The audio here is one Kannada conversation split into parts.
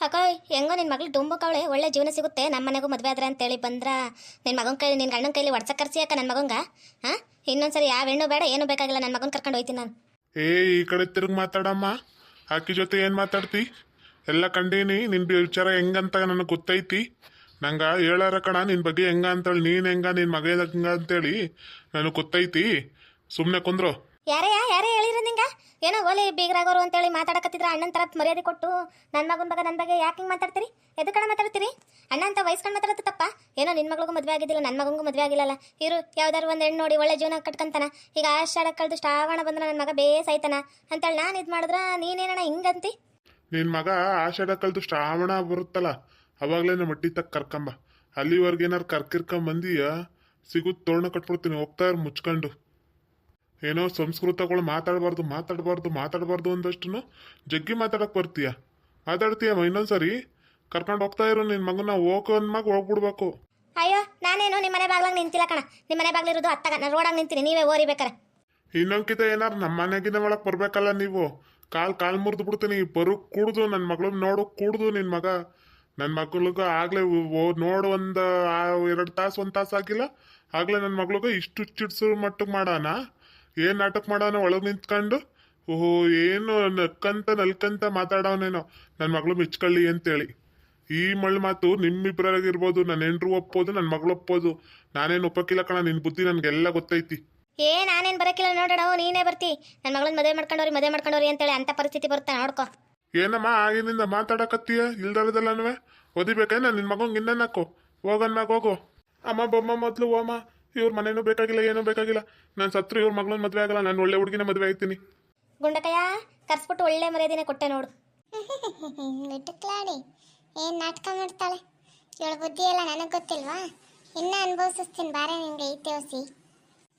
ಅಕ್ಕ ಹೆಂಗೋ ನಿನ್ನ ಮಗಳು ಡುಂಬಕವಳೆ ಒಳ್ಳೆ ಜೀವನ ಸಿಗುತ್ತೆ. ನಮ್ಮ ಮನೆಗೂ ಮದುವೆ ಆದ್ರೆ ಅಂತೇಳಿ ಬಂದ್ರ? ನಿನ್ನ ಮಗನ ಕೈ ನಿನ್ನ ಗಂಡನ ಕೈಲಿ ಒಡ್ಸ ಕರ್ಸಿ ಅಕ್ಕ ನನ್ನ ಮಗಂಗ? ಹಾಂ? ಇನ್ನೊಂದ್ಸರಿ ಯಾವ ಹೆಣ್ಣು ಬೇಡ, ಏನು ಬೇಕಾಗಿಲ್ಲ ನನ್ನ ಮಗನ ಕರ್ಕೊಂಡು ಹೋಯ್ತೀನಿ ನಾನು. ಏ, ಈ ಕಡೆ ತಿರುಗಿ ಮಾತಾಡಮ್ಮ. ಆಕಿ ಜೊತೆ ಏನು ಮಾತಾಡ್ತಿ? ಎಲ್ಲ ಕಂಡೀನಿ, ನಿನ್ ವಿಚಾರ ಹೆಂಗಂತ ನನಗೆ ಗೊತ್ತೈತಿ. ನಂಗ ಹೇಳಾರ ಕಣ ನಿನ್ನ ಬಗ್ಗೆ ಹೆಂಗ ಅಂತೇಳಿ, ನೀನು ಹೆಂಗ ನಿನ್ನ ಮಗ ಹೆಂಗ ಅಂತೇಳಿ ನನಗೆ ಗೊತ್ತೈತಿ. ಸುಮ್ಮನೆ ಕುಂದ್ರು. ಯಾರೇ ಯಾರೇ ಹೇಳಿರ ನಿಂಗ? ಏನೋ ಓಲಿ ಬೀಗರಾಗೋರು ಅಂತೇಳಿ ಮಾತಾಡಕತ್ತಿದ್ರ ಅಣ್ಣನ ತರ ಮರ್ಯಾದೆ ಕೊಟ್ಟು ನನ್ನ ಮಗನ ಬಗ್ಗೆ ನನ್ನ ಬಗ್ಗೆ ಯಾಕೆ ಹಿಂಗೆ ಮಾತಾಡ್ತೀರಿ? ಎದು ಕಡೆ ಮಾತಾಡ್ತೀರಿ? ಅಣ್ಣ ಅಂತ ವಯಸ್ಕೊಂಡು ಮಾತಾಡೋದು ತಪ್ಪ? ಏನೋ ನಿನ್ನ ಮಗಳಿಗೂ ಮದುವೆ ಆಗಿದ್ದಿಲ್ಲ ನನ್ನ ಮಗಂಗೂ ಮದುವೆ ಆಗಿಲ್ಲಲ್ಲ. ಇರು ಯಾವ್ದಾರು ಒಂದು ಹೆಣ್ಣು ನೋಡಿ ಒಳ್ಳೆ ಜೀವನ ಕಟ್ಕಂತಾನ. ಈಗ ಆಶಾಡ ಕಳೆದು ಶ್ರಾವಣ ಬಂದ್ರೆ ನನ್ನ ಮಗ ಬೇಸಾಯ್ತಾನ ಅಂತೇಳಿ ನಾನು ಇದು ಮಾಡಿದ್ರ ನೀನೇನಣ್ಣ ಹಿಂಗಂತಿ? ನಿನ್ನ ಮಗ ಆಷಾಢ ಕಲ್ತು ಶ್ರಾವಣ ಬರುತ್ತಲ್ಲ, ಅವಾಗಲೇ ನಮ್ಮ ಮಟ್ಟಿ ತಕ್ಕ ಕರ್ಕಂಬ. ಅಲ್ಲಿವರೆಗೆ ಏನಾರು ಕರ್ಕಿರ್ಕೊಂಬಂದೀಯ? ಸಿಗುತ್ತ ತೋರಣ ಕಟ್ಬಿಡ್ತೀನಿ ಹೋಗ್ತಾ ಇರು ಮುಚ್ಕೊಂಡು. ಏನೋ ಸಂಸ್ಕೃತಗಳು ಮಾತಾಡಬಾರ್ದು ಮಾತಾಡಬಾರ್ದು ಮಾತಾಡಬಾರ್ದು ಅಂದಷ್ಟು ಜಗ್ಗಿ ಮಾತಾಡಕ್ ಬರ್ತೀಯ? ಮಾತಾಡ್ತೀಯಮ್ಮ ಇನ್ನೊಂದ್ಸರಿ ಕರ್ಕೊಂಡು ಹೋಗ್ತಾ ಇರೋ ನಿನ್ನ ಮಗನ ಹೋಗೋ ಅಂದ್ಮಾಗ ಹೋಗ್ಬಿಡ್ಬೇಕು. ಅಯ್ಯೋ ನಾನೇನು? ನಿಮ್ಮ ಮನೆ ಬಾಗ್ಲಾಗ ನಿಂತಿಲ್ಲ ಕಣ. ನಿಮ್ಮ ಮನೆ ಬಾಗ್ಲಿರೋದು ಅತ್ತಾಗ. ನಾನು ರೋಡಾಗ ನಿಂತೀನಿ ನೀವೇ ಓರಿಬೇಕಾರೆ ಇನ್ನೊಂದ್ಕಿತ ಏನಾರು ನಮ್ಮ ಮನೆಗಿನ ಒಳಗೆ ಬರ್ಬೇಕಲ್ಲ ನೀವು? ಕಾಲ್ ಕಾಲ್ ಮುರಿದು ಬಿಡ್ತೀನಿ. ಬರು ಕುಡ್ದು ನನ್ನ ಮಗಳು ನೋಡು ಕುಡ್ದು ನಿನ್ನ ಮಗ. ನನ್ನ ಮಗಳಿಗ ಆಗ್ಲೇ ಓ ನೋಡು ಒಂದು ಎರಡು ತಾಸು ಒಂದು ತಾಸು ಆಗಿಲ್ಲ. ಆಗ್ಲೇ ನನ್ನ ಮಗಳಿಗ ಇಷ್ಟು ಚಿಡ್ಸು ಮಟ್ಟಕ್ಕೆ ಮಾಡಾನ? ಏನು ನಾಟಕ ಮಾಡೋನೋ ಒಳಗೆ ನಿಂತ್ಕೊಂಡು? ಓಹೋ ಏನು ನಕ್ಕಂತ ನಲ್ಕಂತ ಮಾತಾಡೋನೇನೋ ನನ್ನ ಮಗಳು ಮೆಚ್ಕೊಳ್ಳಿ ಅಂತೇಳಿ. ಈ ಮಳ್ ಮಾತು ನಿಮ್ಮಿಬ್ಬರಾಗಿರ್ಬೋದು ನನ್ನ ಹೆಂಡ್ರು ಒಪ್ಪೋದು ನನ್ನ ಮಗಳು ಒಪ್ಪೋದು ನಾನೇನು ಒಪ್ಪಕ್ಕಿಲ್ಲ ಕಣ ನಿನ್ನ ಬುದ್ಧಿ ನನಗೆಲ್ಲ ಗೊತ್ತೈತಿ. ಏ ನಾನೇನು ಬರಕಿಲ್ಲ ನೋಡೋಣ ನೀನೇ ಬರ್ತಿ. ನನ್ನ ಮಗಳನ್ನ ಮದುವೆ ಮಾಡ್ಕೊಂಡವ್ರಿ ಮದುವೆ ಮಾಡ್ಕೊಂಡವ್ರಿ ಅಂತೇಳಿ ಅಂತ ಪರಿಸ್ಥಿತಿ ಬರುತ್ತೆ ನೋಡ್ಕೊ. ಏನಮ್ಮ ಆಗಿನಿಂದ ಮಾತಾಡಕತ್ತೀಯ? ಇಲ್ದಲ್ಲದಲ್ಲನವೆ ಓದಿಬೇಕೇನ? ನಿನ್ನ ಮಗಂಗೆ ಇನ್ನೇನಕ್ಕು ಹೋಗನ್ಮ್ಯಾಗ ಹೋಗು. ಅಮ್ಮ ಬೊಮ್ಮ ಮೊದಲು ಓಮ. ಇವ್ರ ಮನೇನೂ ಬೇಕಾಗಿಲ್ಲ ಏನೂ ಬೇಕಾಗಿಲ್ಲ. ನಾನು ಸತ್ರು ಇವ್ರ ಮಗಳನ್ನ ಮದುವೆ ಆಗಲ್ಲ ನಾನು ಒಳ್ಳೆ ಹುಡುಗಿನ ಮದುವೆ ಆಯ್ತೀನಿ ಗುಂಡಕಯ್ಯ ಕರ್ಸ್ಬಿಟ್ಟು ಒಳ್ಳೆ ಮರ್ಯಾದೆನೆ ಕೊಟ್ಟೆ ನೋಡು. ಮಿಟುಕ್ಲಾಡಿ ಏನು ನಾಟಕ ಮಾಡ್ತಾಳೆ? ಇವಳು ಬುದ್ಧಿ ಎಲ್ಲ ನನಗೆ ಗೊತ್ತಿಲ್ವಾ? ಇನ್ನ ಅನುಭವಿಸ್ತೀನಿ ಬಾರೆ ನಿಂಗೆ ಐತೆ ಹೊಸಿ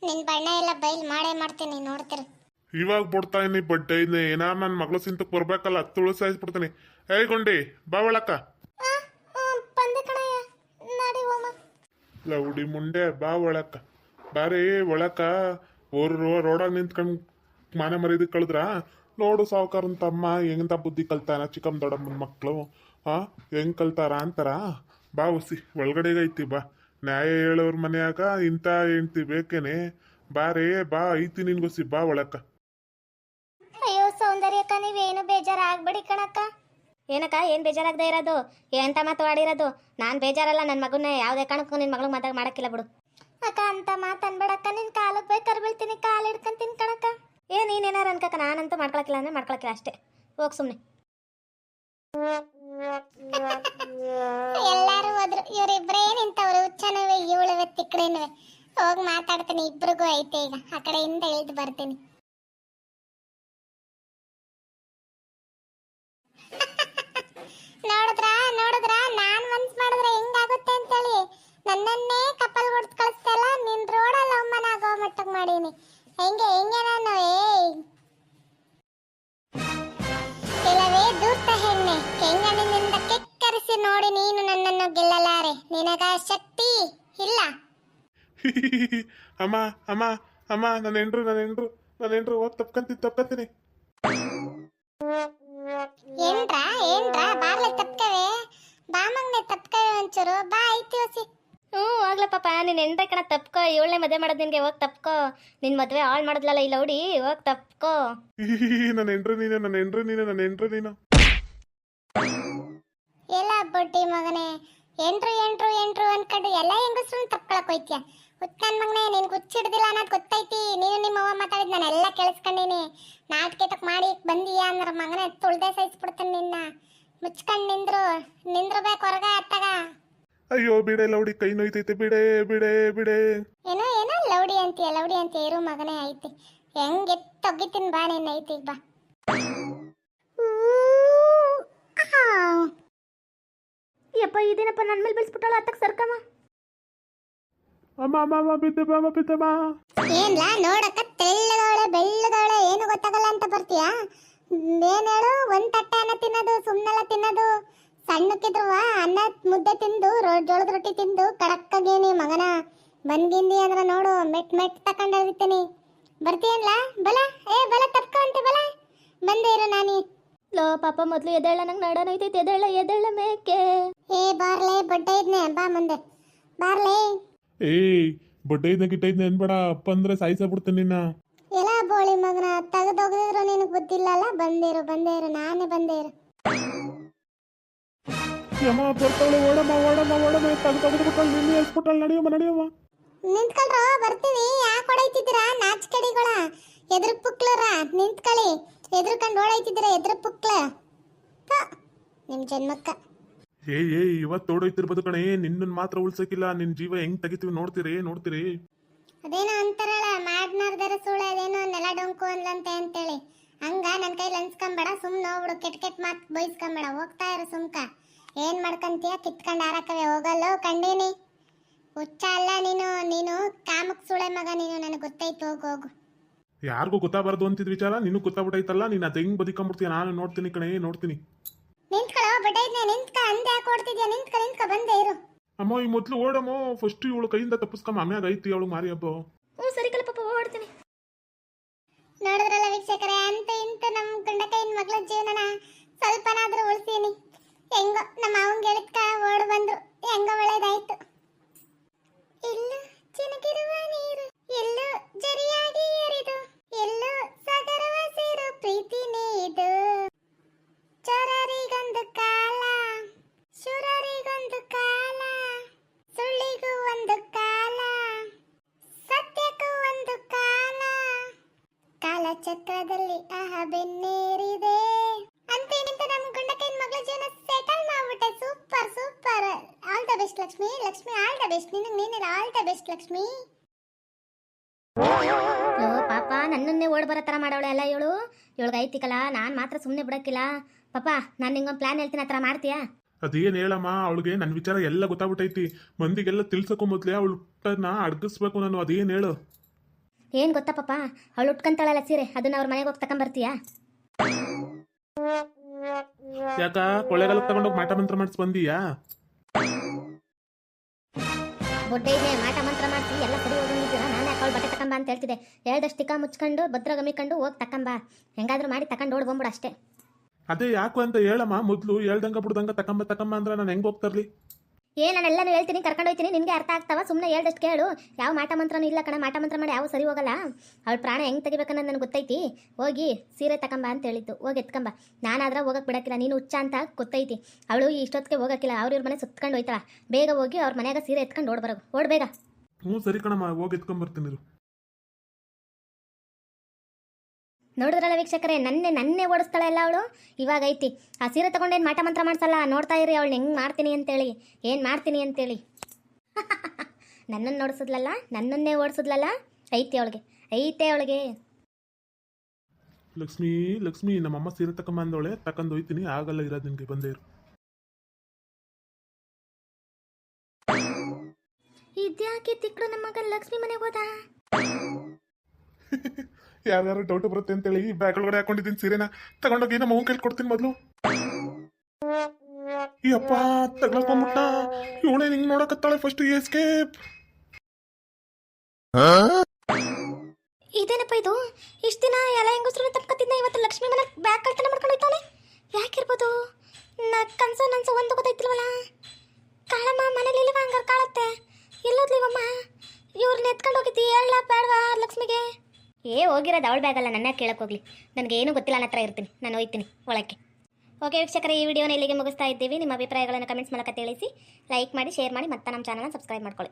ನಿನ್ನ ಬಣ್ಣ ಎಲ್ಲ ಬೈಲ್ ಮಾಡೇ ಮಾಡ್ತೀನಿ ನೋಡ್ತಿರು. ಇವಾಗ ಬಿಡ್ತಾ ಇನ್ನಿ ಬಡ್ಡೆ ಏನಾರು ನನ್ನ ಮಗಳು ಸಿಂತಕ್ಕೆ ಬರ್ಬೇಕಲ್ಲ ತುಳಸಾಯಿಸ್ಬಿಡ್ತೀನಿ. ಏಯ್ ಗುಂಡಿ ಬಾ ಒಳಕ್ಕ ಬಂದೆ ಕಣಯ್ಯ ನಡಿ ಹೋಮ ಲೌಡಿ ಮುಂಡೆ ಬಾ ಒಳಕ. ಬಾರಿ ಒಳಕ. ಓರು ರೋಡಾಗ ನಿಂತ್ಕೊಂಡು ಮಾನ ಮರ್ಯಾದೆ ಕಳೆದ್ರ? ನೋಡು ಸಾವುಕಾರನ್ ತಮ್ಮ ಹೆಂಗಂತ ಬುದ್ಧಿ ಕಲ್ತಾನ ಚಿಕ್ಕಮ್ಮ ದೊಡ್ಡಮ್ಮನ ಮಕ್ಕಳು ಹಾ ಹೆಂಗ್ ಕಲ್ತಾರ ಅಂತಾರ? ಬಾ ಉಸಿ ಒಳಗಡೆಗೆ ಐತಿ ಬಾ. ನ್ಯಾಯ ಹೇಳೋರ್ ಮನ್ಯಾಗ ಇಂಥ ಹೆಂಡ್ತಿ ಬೇಕೇನೆ. ಬಾರೇ ಬಾ, ಐತಿ ನಿನ್ಗೊಸಿ ಬಾ ಒಳಕ. ಅಯ್ಯೋ ಸೌಂದರ್ಯಕ್ಕ ನೀವೇನು ಬೇಜಾರಾಗ್ಬೇಡಿ ಕಣಕ್ಕ. ಏನಕ್ಕ ಏನು ಬೇಜಾರಾಗದೆ ಇರೋದು? ಎಂತ ಮಾತು ಆಡಿರೋದು? ನಾನು ಬೇಜಾರಲ್ಲ ನನ್ನ ಮಗನ ಯಾವುದೇ ಕಾರಣಕ್ಕೂ ನಿನ್ ಮಗಳಿಗೆ ಮದುವೆ ಮಾಡಕ್ಕಿಲ್ಲ ಬಿಡು. ಅಕ್ಕ ಅಂತ ಮಾತನ್ಬೇಡಕ್ಕ ನಿನ್ ಕಾಲಕ್ಕೆ ಬೇಕಾದ್ರೆ ಬೀಳ್ತೀನಿ ಕಾಲು ಹಿಡ್ಕೊಂತೀನಿ ಕಣಕ್ಕ. ಏ ನೀನೇನಾರು ಅನ್ಕಕ್ಕ ನಾನಂತೂ ಮಾಡ್ಕೊಳಕಿಲ್ಲ ಅಂದ್ರೆ ಮಾಡ್ಕೊಳಕ್ಕಿಲ್ಲ ಅಷ್ಟೇ. ಹೋಗ್ ಸುಮ್ನೆ. ಎಲ್ಲಾರು ಹೋದ್ರು. ಇವ್ರಿಬ್ರೇ ನಿಂತವ್ರು ಹುಚ್ಚನವೆ ಇವಳುವೆ ತಿಕ್ಕಡೆನವೆ ಹೋಗಿ ಮಾತಾಡ್ತೀನಿ ಇಬ್ರಿಗೂ ಐತೆ ಈಗ. ಆ ಕಡೆಯಿಂದ ಇಳಿದು ಬರ್ತೀನಿ. ನೋಡಿದ್ರಾ ನೋಡಿದ್ರಾ ನಾನ್ ಮನ್ಸ್ ಮಾಡಿದ್ರೆ ಹೆಂಗಾಗುತ್ತೆ ಅಂತೇಳಿ. ನನ್ನನ್ನೇ ಕಪಲ್ ಹೊಡ್ದು ಕಳಿಸ್ತಲ್ಲ ನಿನ್ ರೋಡಲ್ಲಿ ಅವಮಾನ ಆಗೋ ಮಟ್ಟಕ್ಕೆ ಮಾಡೀನಿ. ಹೆಂಗೆ ಹೆಂಗೆ ನಾನು ಏಯ್. ಕೆಲವೇ ದೂರ್ತ ಹೆಣ್ಣೆ ಕೆಂಗಣ್ಣಿನಿಂದ ಕೆಕ್ಕರಿಸಿ ನೋಡಿ ನೀನು ನನ್ನನ್ನು ಗೆಲ್ಲಲಾರೆ. ನಿನಗ ಶಕ್ತಿ ಇಲ್ಲ. ಅಮ್ಮ ಅಮ್ಮ ಅಮ್ಮ ನನ್ನ ಹೆಂಡ್ರು ನನ್ನ ಹೆಂಡ್ರು ನನ್ನ ಹೆಂಡ್ರು ಹೋಗಿ ತಪ್ಕಂತೀನಿ ತಪ್ಕಂತೀನಿ. ಏನ್ರಾ ಏನ್ರಾ ಬಾರ್ಲೆ ಬಾಮಂಗ್ನೆ ತಪ್ಕವೆ ಒಂಚೂರು. ಬಾ ಐತಿ ಹೊಸಿ ಹ್ಞೂ ಆಗ್ಲ ಪಾಪ. ನೀನು ಎಂದ ಕಣ ತಪ್ಕೋ. ಏಳನೇ ಮದುವೆ ಮಾಡೋದು ನಿನಗೆ ಹೋಗಿ ತಪ್ಕೋ. ನಿನ್ನ ಮದುವೆ ಹಾಳು ಮಾಡಿದ್ಲಲ್ಲ ಇಲ್ಲ ಹುಡಿ ಹೋಗಿ ತಪ್ಕೋ. ನನ್ನ ಎಂಟ್ರು ನೀನು ನನ್ನ ಎಂಟ್ರು ನೀನು ನನ್ನ ಎಂಟ್ರು ನೀನು. ಎಲ್ಲ ಬೊಟ್ಟಿ ಮಗನೇ. ಎಂಟ್ರು ಎಂಟ್ರು ಎಂಟ್ರು ಅನ್ಕೊಂಡು ಎಲ್ಲ ಹೆಂಗಸ್ರನ್ನ ತಪ್ಕೊಳಕ್ ಹೋಯ್ತೀಯ? ಉತ್ತನ್ ಮಗನೆ ಮಗನೇ ನಿನ್ಗೆ ಹುಚ್ಚಿಡ್ದಿಲ್ಲ ಅನ್ನೋದು ಗೊತ್ತೈತಿ. ನೀನು ನಿಮ್ಮ ಅವ್ವ ಮಾತಾಡಿದ್ ನಾನು ಎಲ್ಲ ಕೇಳಿಸ್ಕೊಂಡೀನಿ ನಾಟಕೇಟಕ್ ಮಾಡಿ ಬಂದೀಯ ಅಂದ್ರೆ ಮಗನೇ ತುಳ್ದೆ ಸಹಿಸ್ಬಿಡ್ತಾನೆ ನಿನ್ನ. ಮುಚ್ಕೊಂಡ್ ನಿಂದ್ರು. ನಿಂದ್ರಬೇಕು ಹೊರಗ ಅತ್ತಾಗ. ಅಯ್ಯೋ ಬಿಡೆ ಲೌಡಿ ಕೈ ನೋಯ್ತೈತೆ ಬಿಡೆ ಬಿಡೆ ಬಿಡೆ. ಏನೋ ಏನೋ ಲೌಡಿ ಅಂತೀಯ ಲೌಡಿ ಅಂತ ಇರು ಮಗನೇ ಐತಿ. ಹೆಂಗೆ ಎತ್ತೊಗಿತೀನಿ ಬಾ ನಿನ್ನ ಐತಿ ಬಾ. ಯಪ್ಪ ಇದೇನಪ್ಪ ನನ್ನ ಮೇಲೆ ಬೀಳ್ಸ್ಬಿಟ್ಟಲ್ಲ ಅತ್ತಕ್ಕೆ ಸರ್ಕಮ್ಮ. ಅಮ್ಮ ಅಮ್ಮ ಅಮ್ಮ ಬಿದ್ದು ಬಾ ಅಮ್ಮ ಬಿದ್ದೆ ಬಾ. ಏನ್ಲ ನೋಡಕ್ಕ ತೆಳ್ಳದವಳೆ ಬೆಳ್ಳದವಳೆ ಏನು ಗೊತ್ತಾಗಲ್ಲ ಅಂತ ಬರ್ತೀಯಾ? ಏನ್ ಹೇಳು ಒಂದ್ ತಟ್ಟೆ ಅನ್ನ ತಿನ್ನೋದು ಸುಮ್ನೆಲ್ಲ ತಿನ್ನೋದು. ಸಣ್ಣಕ್ಕಿದ್ರುವ ಅನ್ನ ಮುದ್ದೆ ತಿಂದು ಜೋಳದ ರೊಟ್ಟಿ ತಿಂದು ಕಡಕ್ಕಾಗೇನಿ ಮಗನ. ಬಂದ್ಗಿಂದಿ ಅಂದ್ರ ನೋಡು ಮೆಟ್ ಮೆಟ್ ತಕೊಂಡ್ ಹೋಗ್ತೀನಿ ಬರ್ತೀಯನ್ಲ? ಬಲ ಏ ಬಲ ತಪ್ಕೊಂಟಿ ಬಲ. ಬಂದೇ ಇರು ನಾನಿ. ಲೋ ಪಾಪ ಮೊದಲು ಎದ್ದೇಳ ನಂಗೆ ನಡನ ಐತೈತೆ ಎದ್ದೇಳ ಎದ್ದೇಳ ಮೇಕೆ. ಏ ಬಾರ್ಲೆ ಬಡ್ಡೆ ಇದ್ನೆ ಬಾ ಮುಂದೆ. ಬಾರ್ಲೆ. ಏಯ್ ಬಡ್ಡೆ ಇದ್ನ ಗಿಟ್ಟ ಇದ್ನ ಅನ್ಬೇಡ ಅಪ್ಪ ಅಂದ್ರೆ ಸಾಯಿಸ ಬಿಡ್ತೀನಿ ನಿನ್ನ. ಎಲ್ಲ ಬೋಳಿ ಮಗನ ತೆಗೆದೊಗದಿದ್ರು ನಿನಗೆ ಗೊತ್ತಿಲ್ಲಲ್ಲ ಬಂದೇರು ಬಂದೇರು ನಾನೇ ಬಂದೇರು. ಯಮ್ಮ ಬರ್ತಾಳೆ ಓಡಮ್ಮ ಓಡಮ್ಮ ಓಡಮ್ಮ ತೆಗೆದು ತೆಗೆದು ಬಿಟ್ಟಳು ನಿನ್ನೆ ಎಸ್ಬಿಟ್ಟಳು ನಡೆಯಮ್ಮ ನಡೆಯಮ್ಮ. ನಿಂತ್ಕೊಳ್ರೋ ಬರ್ತೀವಿ ಯಾಕೆ ಹೊಡೈತಿದ್ದೀರಾ? ನಾಚ್ಕಡಿಗಳ. ಎದ್ರ ಪುಕ್ಲರ ನಿಂತ್ಕೊಳ್ಳಿ ಎದ್ರಕಂಡು ಓಡೈತಿದ್ದೀರಾ ಎದ್ರ ಪುಕ್ಲ ಥ, ನಿಮ್ ಜನ್ಮಕ್ಕ. ಏಯ್ ಏಯ್ ಇವತ್ತು ಓಡೋಯ್ತಿರ್ಬೋದು ಕಣೆ. ನಿನ್ನನ್ ಮಾತ್ರ ಉಳ್ಸಕ್ಕಿಲ್ಲ. ನಿನ್ ಜೀವ ಹೆಂಗ್ ತೆಗಿತೀವಿ ನೋಡ್ತೀರಿ ನೋಡ್ತೀರಿ. ಅದೇನೋ ಅಂತಾರಲ್ಲ ಮಾಡ್ನಾರ್ದರ ಸುಳ್ಳು ಅದೇನೋ ನೆಲ ಡೊಂಕು ಅಂದ್ಲಂತೆ ಅಂತೇಳಿ. ಹಂಗ ನನ್ನ ಕೈಲಿ ಅನ್ಸ್ಕೊಂಬೇಡ ಸುಮ್ಮನೆ ಹೋಗ್ಬಿಡು ಕೆಟ್ಟ ಕೆಟ್ಟ ಮಾತು ಬೈಸ್ಕೊಂಬೇಡ. ಹೋಗ್ತಾ ಇರೋ ಸುಮ್ಕ. ಏನ್ ಮಾಡ್ಕಂತೀಯ? ಕಿತ್ಕೊಂಡು ಆರಕವೆ ಹೋಗಲ್ಲೋ ಕಂಡೀನಿ ಹುಚ್ಚ ಅಲ್ಲ ನೀನು ನೀನು ಕಾಮಕ್ ಸುಳೆ ಮಗ ನೀನು ನನಗೆ ಗೊತ್ತಾಯ್ತು ಹೋಗು ಹೋಗು. ಯಾರಿಗೂ ಗೊತ್ತಾಗಬಾರ್ದು ಅಂತಿದ್ ವಿಚಾರ ನಿನಗೆ ಗೊತ್ತಾಗ್ಬಿಟ್ಟೈತಲ್ಲ ನೀನು ಅದು ಹೆಂಗ್ ಬದಿಕೊಂಡ್ಬಿಡ್ತೀಯ ನಾನು ನೋಡ್ತೀನಿ ಕಣೆ ನೋಡ್ತೀನಿ. ನಿಂತ್ಕೊಳ್ಳೋ ಬಟ್ಟೆ ನಿಂತ್ಕ ಅಂದೆ ಹಾಕೊಡ್ತಿದ್ಯಾ ನಿಂತ್ಕ ನಿಂತ್ಕ ಬಂದೆ ಇರು. ಅಮ್ಮ, ಈ ಮೊದ್ಲು ಓಡಮ್ಮ. ಫಸ್ಟ್ ಇವಳು ಕೈಯಿಂದ ತಪ್ಪಿಸ್ಕಮ್ಮ ಆಮ್ಯಾಗ ಐತಿ ಅವಳು ಮಾರಿ ಹಬ್ಬ. ಹ್ಞೂ ಸರಿ ಕಲ ಪಾಪ ಓಡ್ತೀನಿ. ನೋಡಿದ್ರಲ್ಲ ವೀಕ್ಷಕರೇ, ಅಂತ ಇಂತ ನಮ್ ಗಂಡ ಕೈನ್ ಮಗಳ ಜೀವನನ ಸ್ವಲ್ಪನಾದ್ರೂ ಉಳಿಸೀನಿ ಹೆಂಗೋ ನಮ್ಮ ಅವನ್ ಗೆಳತ್ಕ ಓಡ್ ಬಂದ್ರು ಹೆಂಗೋ ಒಳ್ಳೇದಾಯ್ತು ಎಲ್ಲೂ ಚಿನಗಿರುವ ನೀರು ಎಲ್ಲೂ ಜರಿಯಾಗಿ ಎರಿದು ಎಲ್ಲೂ ಸಗರವ ಸೇರು ಪ್ರೀತಿನೇ ಇದು ಚೊರರಿಗೊಂದು ಕಾಲ ಶುರರಿಗೊಂದು ಕಾಲ ಸುಳ್ಳಿಗೂ ಒಂದು ಕಾಲ ಸತ್ಯಕ್ಕೂ ಒಂದು ಕಾಲ ಕಾಲಚಕ್ರದಲ್ಲಿ ಆಹ ಬೆನ್ನೇರಿದೆ. ಏನಂತ ನಮ್ಮ ಗುಂಡಕೈನ್ ಮಗಳ ಜೀವನ ಸೆಟಲ್ ಮಾಡ್ಬಿಟ್ಟೆ. Super super all the best Lakshmi. Lakshmi all the best ನಿನಗೆ ನೀನಿಲ್ಲ ಆಲ್ ದ ಬೆಸ್ಟ್ ಲಕ್ಷ್ಮಿ. ಲೋ ಪಾಪ ನನ್ನನ್ನೇ ಓಡ್ ಬರೋ ಥರ ಮಾಡೋಳೆ ಅಲ್ಲ ಇವಳು. ಇವಳಿಗೆ ಐತಿಕಲ್ಲ ನಾನು ಮಾತ್ರ ಸುಮ್ಮನೆ ಬಿಡಕ್ಕಿಲ್ಲ. ಪಾಪ ನಾನು ನಿಂಗೊಂದು ಪ್ಲಾನ್ ಹೇಳ್ತೀನಿ ಆ ಥರ ಮಾಡ್ತೀಯಾ? ಅದೇನ್ ಹೇಳಮ್ಮ ಅವಳಿಗೆ ನನ್ ವಿಚಾರ ಎಲ್ಲ ಗೊತ್ತಾಗ್ಬಿಟ್ಟೈತಿ. ಮಂದಿಗೆಲ್ಲ ತಿಳ್ಸಕ್ಕೂ ಮೊದ್ಲೇ ಅವಳನ್ನ ಅಡ್ಗಿಸ್ಬೇಕು ನಾನು ಅದೇನ್ ಹೇಳು? ಏನು ಗೊತ್ತಾ ಪಾಪ? ಅವಳು ಉಟ್ಕೊಂತಾಳಲ್ಲ ಸೀರೆ ಅದನ್ನ ಅವ್ರ ಮನೆಗೆ ಹೋಗಿ ತಗೊಂಬರ್ತೀಯಾ ಯಾಕ? ಕೊಳ್ಳೆಗಾಲಕ್ಕೆ ತಗೊಂಡೋಗಿ ಮಾಟ ಮಂತ್ರ ಮಾಡಿಸ್ ಬಂದೀಯಾ? ಬೊಡ್ಡೆ ಇದೆ ಮಾಟ ಮಂತ್ರ ಮಾಡಿಸಿ ಎಲ್ಲ ಸರಿ ಹೋಗಿದ್ದೀರಾ ನಾನು ಅವಳು ಬಟ್ಟೆ ತಕೊಂಬ ಅಂತ ಹೇಳ್ತಿದ್ದೆ? ಹೇಳ್ದಷ್ಟು ಟಿಕ್ಕ ಮುಚ್ಕೊಂಡು ಭದ್ರ ಗಮಿಕೊಂಡು ಹೋಗಿ ತಕೊಂಬ. ಹೆಂಗಾದ್ರೂ ಮಾಡಿ ತಕೊಂಡು ಓಡ್ ಬಂದ್ಬಿಡು ಅಷ್ಟೇ. ಅದೇ ಯಾಕು ಅಂತ ಹೇಳಮ್ಮ ಮೊದ್ಲು ಹೇಳ್ದಂಗ ಬಿಡ್ದಂಗ ತಕಂಬ ತಕಂಬ ಅಂದ್ರೆ ನಾನು ಹೆಂಗ್ ಹೋಗ್ತಾರ್ಲಿ ಏ ನಾನು ಎಲ್ಲನೂ ಹೇಳ್ತೀನಿ, ಕರ್ಕೊಂಡು ಹೋಗ್ತೀನಿ ನಿನಗೆ ಅರ್ಥ ಆಗ್ತಾವ? ಸುಮ್ಮನೆ ಹೇಳ್ದಷ್ಟು ಕೇಳು. ಯಾವ ಮಾಟ ಮಂತ್ರನೂ ಇಲ್ಲ ಕಣ, ಮಾಟ ಮಂತ್ರ ಮಾಡಿ ಯಾವ ಸರಿ ಹೋಗಲ್ಲ. ಅವ್ಳು ಪ್ರಾಣ ಹೆಂಗೆ ತೆಗಿಬೇಕನ್ನೋದು ನನಗೆ ಗೊತ್ತೈತಿ. ಹೋಗಿ ಸೀರೆ ತಕೊಂಬ ಅಂತ ಹೇಳಿದ್ದು. ಹೋಗಿ ಎತ್ಕೊಂಬ. ನಾನಾದ್ರೆ ಹೋಗಕ್ಕೆ ಬಿಡಕ್ಕಿಲ್ಲ, ನೀನು ಹುಚ್ಚ ಅಂತ ಗೊತ್ತೈತಿ. ಅವಳು ಇಷ್ಟೊತ್ತಿಗೆ ಹೋಗಕ್ಕಿಲ್ಲ, ಅವ್ರ ಇವ್ರ ಮನೆ ಸುತ್ಕೊಂಡು ಹೋಯ್ತಾಳ. ಬೇಗ ಹೋಗಿ ಅವ್ರ ಮನೆಯಾಗ ಸೀರೆ ಎತ್ಕೊಂಡು ಓಡ್ ಓಡ್ಬೇಗ ಓಡ್ ಬೇಗ. ಹ್ಞೂ ಸರಿ ಕಣಮ್ಮ, ಹೋಗಿ ಎತ್ಕೊಂಬರ್ತೀನಿ ನೋಡಿದ್ರಲ್ಲ ವೀಕ್ಷಕರೇ ನನ್ನೆ ನನ್ನೇ ಓಡಿಸ್ತಾಳೆ ಎಲ್ಲ ಅವಳು? ಇವಾಗ ಐತಿ. ಆ ಸೀರೆ ತಗೊಂಡೇನು ಮಾಟ ಮಂತ್ರ ಮಾಡ್ಸಲ್ಲ? ನೋಡ್ತಾ ಇರಿ ಅವಳು ಹೆಂಗೆ ಮಾಡ್ತೀನಿ ಅಂತೇಳಿ. ಏನು ಮಾಡ್ತೀನಿ ಅಂತೇಳಿ. ನನ್ನನ್ನು ನೋಡಿಸಿದ್ಲಲ್ಲ ನನ್ನನ್ನೇ ಓಡಿಸಿದ್ಲಲ್ಲ? ಐತಿ ಅವಳಿಗೆ. ಐತೆ ಅವಳಿಗೆ. ಲಕ್ಷ್ಮಿ ಲಕ್ಷ್ಮಿ ನಮ್ಮಮ್ಮ ಸೀರೆ ತಕೊಂಬ ಅಂದವಳೆ ತಕೊಂಡ್ ಹೋಯ್ತೀನಿ. ಆಗಲ್ಲ ಇರೋದು ನಿಮಗೆ ಬಂದೇ ಇರು. ಇದ್ಯಾಕೆ ತಿಕ್ಕಳು ನಮ್ಮ ಮಗ ಲಕ್ಷ್ಮಿ ಮನೆಗೆ ಹೋದ? ಯಾರ್ಯಾರು ಡೌಟ್ ಬರುತ್ತೆ ಅಂತೇಳಿ ಬ್ಯಾಗ್ ಒಳಗಡೆ ಹಾಕೊಂಡಿದ್ದೀನಿ ಸೀರೆನ. ತಗೊಂಡೋಗಿ ನಮ್ಮ ಅವ್ನ ಕೈಲಿ ಕೊಡ್ತೀನಿ ಮೊದ್ಲು. ಈ ಅಪ್ಪ ಮುಟ್ಟ ಇವಳೇ ನಿಂಗ್ ನೋಡಕತ್ತಾಳೆ ಫಸ್ಟ್ ಎಸ್ಕೇಪ್ ಇದೇನಪ್ಪ ಇದು? ಇಷ್ಟು ದಿನ ಎಲ್ಲ ಹೆಂಗಸ್ರು ತಪ್ಕೊತಿದ್ನ ಇವತ್ತು ಲಕ್ಷ್ಮಿ ಮನೆ ಬ್ಯಾಗ್ ಕಳ್ತನ ಮಾಡ್ಕೊಂಡು ಹೋಯ್ತಾಳೆ ಯಾಕಿರ್ಬೋದು? ನಾ ಕನ್ಸು ನನ್ಸು ಒಂದು ಗೊತ್ತಾಯ್ತಿಲ್ವಲ್ಲ? ಕಾಳಮ್ಮ ಮನೇಲಿ ಇಲ್ಲವಾ ಹಂಗಾರೆ ಕಾಳತ್ತೆ? ಏ, ಹೋಗಿರೋದು ಅವಳ ಬ್ಯಾಗಲ್ಲ ನನ್ನ ಕೇಳಕ್ಕೆ ಹೋಗ್ಲಿ. ನನಗೆ ಏನೂ ಗೊತ್ತಿಲ್ಲ ನನ್ನ ಹತ್ರ ಇರ್ತೀನಿ. ನಾನು ಹೋಯ್ತೀನಿ, ಒಳಕ್ಕೆ. ಓಕೆ ವೀಕ್ಷಕರ, ಈ ವಿಡಿಯೋನ ಇಲ್ಲಿಗೆ ಮುಗಿಸ್ತಾ ಇದ್ದೀವಿ. ನಿಮ್ಮ ಅಭಿಪ್ರಾಯಗಳನ್ನು ಕಮೆಂಟ್ಸ್ ಮೂಲಕ ತಿಳಿಸಿ ಲೈಕ್ ಮಾಡಿ ಶೇರ್ ಮಾಡಿ, ಮತ್ತೆ ನಮ್ಮ ಚಾನಲ್ನ ಸಬ್ಸ್ಕ್ರೈಬ್ ಮಾಡ್ಕೊಳ್ಳಿ.